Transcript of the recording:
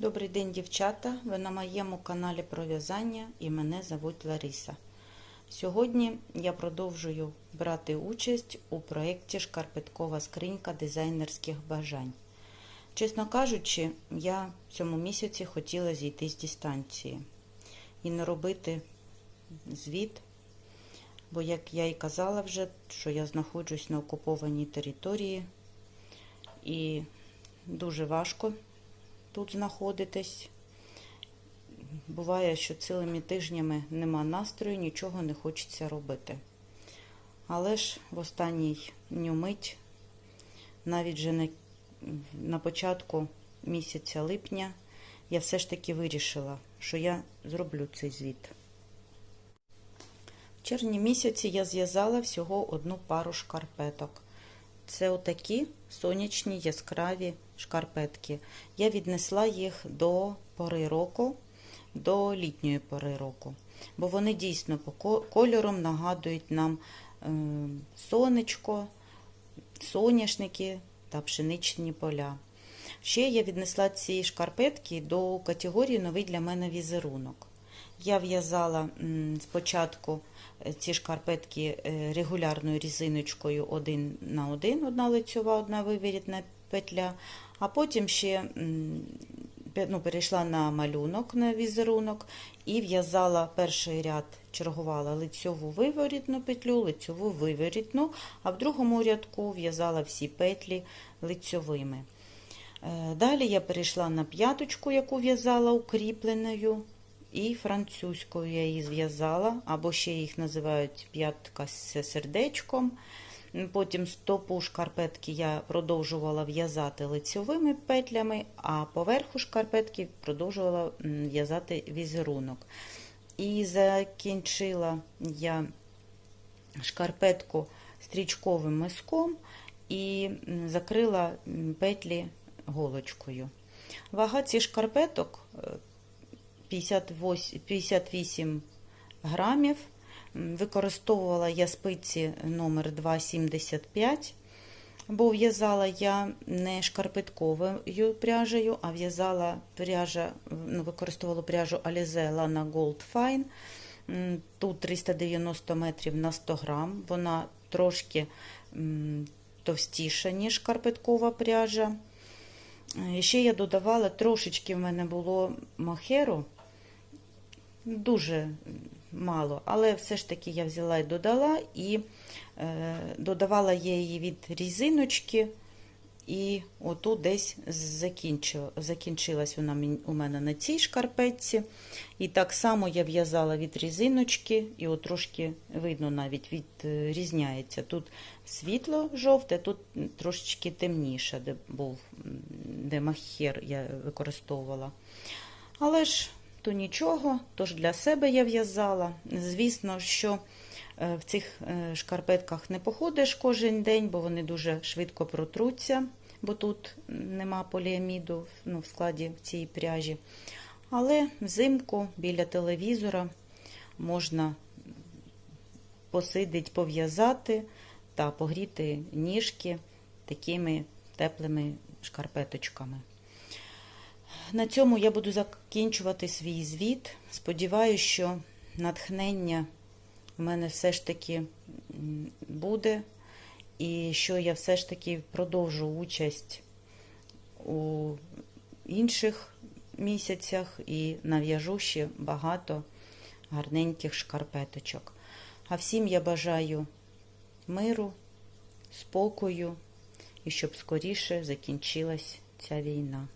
Добрий день, дівчата! Ви на моєму каналі про в'язання і мене звуть Лариса. Сьогодні я продовжую брати участь у проєкті Шкарпеткова скринька дизайнерських бажань. Чесно кажучи, я в цьому місяці хотіла зійти з дистанції і не робити звіт, бо, як я і казала вже, що я знаходжусь на окупованій території і дуже важко тут знаходитесь. Буває, що цілими тижнями нема настрою, нічого не хочеться робити. Але ж в останній мить, навіть вже на, на початку місяця липня, я все ж таки вирішила, що я зроблю цей звіт. В червні місяці я зв'язала всього одну пару шкарпеток. Це отакі сонячні яскраві шкарпетки. Я віднесла їх до пори року, до літньої пори року. Бо вони дійсно по кольором нагадують нам е, сонечко, соняшники та пшеничні поля. Ще я віднесла ці шкарпетки до категорії новий для мене візерунок. Я в'язала спочатку ці шкарпетки регулярною різиночкою один на один, одна лицьова, одна вивірітна петля, а потім ще ну, перейшла на малюнок на візерунок і в'язала перший ряд, чергувала лицьову виворітну петлю, лицьову виворітну, а в другому рядку в'язала всі петлі лицьовими. Далі я перейшла на п'яточку, яку в'язала укріпленою і французькою я її зв'язала, або ще їх називають п'ятка з сердечком. Потім стопу шкарпетки я продовжувала в'язати лицьовими петлями, а поверху шкарпетки продовжувала в'язати візерунок. І закінчила я шкарпетку стрічковим миском і закрила петлі голочкою. Вага цих шкарпеток 58, 58 грамів. Використовувала я спиці номер 275, бо в'язала я не шкарпетковою пряжею, а в'язала пряжа, ну, використовувала пряжу Alize Lana Gold Fine. Тут 390 метрів на 100 грам. Вона трошки товстіша, ніж шкарпеткова пряжа. Ще я додавала, трошечки в мене було мохеру, дуже мало, але все ж таки я взяла і додала, і е, додавала я її від різиночки, і отут десь закінчилась вона у мене на цій шкарпетці. І так само я в'язала від різиночки, і от видно навіть відрізняється. Тут світло жовте, тут трошечки темніше, де був, де махер я використовувала. Але ж то нічого, тож для себе я в'язала. Звісно, що е, в цих е, шкарпетках не походиш кожен день, бо вони дуже швидко протруться, бо тут нема поліаміду ну, в складі цієї пряжі. Але взимку біля телевізора можна посидить, пов'язати та погріти ніжки такими теплими шкарпеточками. На цьому я буду закінчувати свій звіт. Сподіваюся, що натхнення в мене все ж таки буде, і що я все ж таки продовжу участь у інших місяцях і нав'яжу ще багато гарненьких шкарпеточок. А всім я бажаю миру, спокою і щоб скоріше закінчилась ця війна.